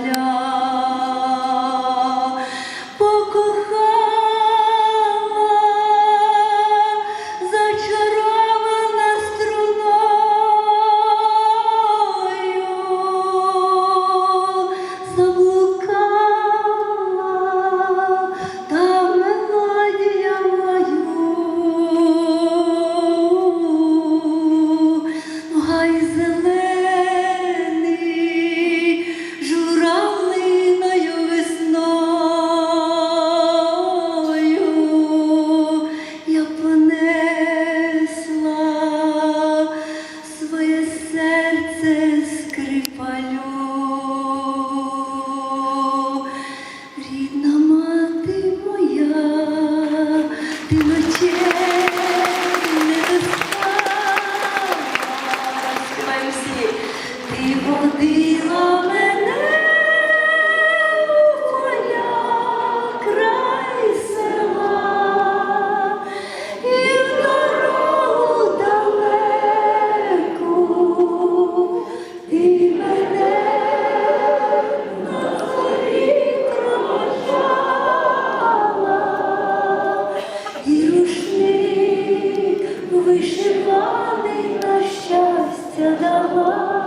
поля. You. Oh.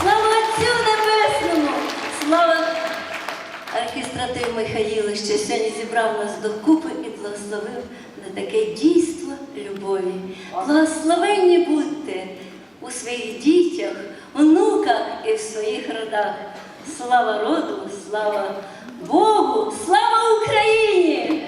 Слава Отцю Небесному! Слава архістратив Михаїлу, що сьогодні зібрав нас докупи і благословив на таке дійство любові. Благословенні будьте у своїх дітях, онуках і в своїх родах. Слава роду, слава Богу, слава Україні!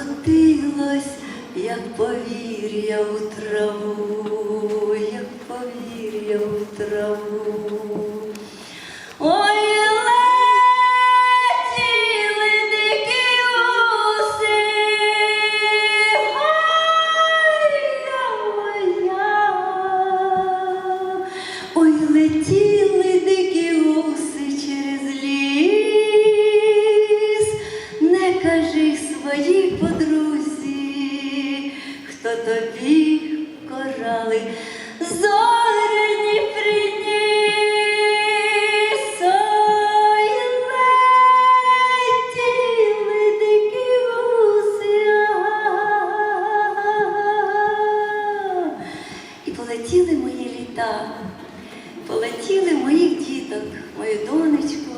Закотилось, як повір'я у траву, як повір'я у траву. Корали зоряні приніс. І полетіли мої літа, полетіли моїх діток, мою донечку,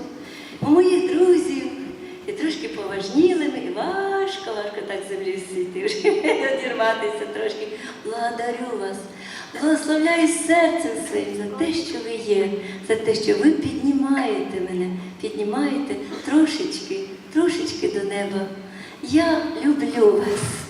моїх друзів, і трошки поважніли ми, важко так землі вже одірватися трошки. Благодарю вас, благословляю серцем своїм за те, що ви є, за те, що ви піднімаєте мене, піднімаєте трошечки, трошечки до неба. Я люблю вас.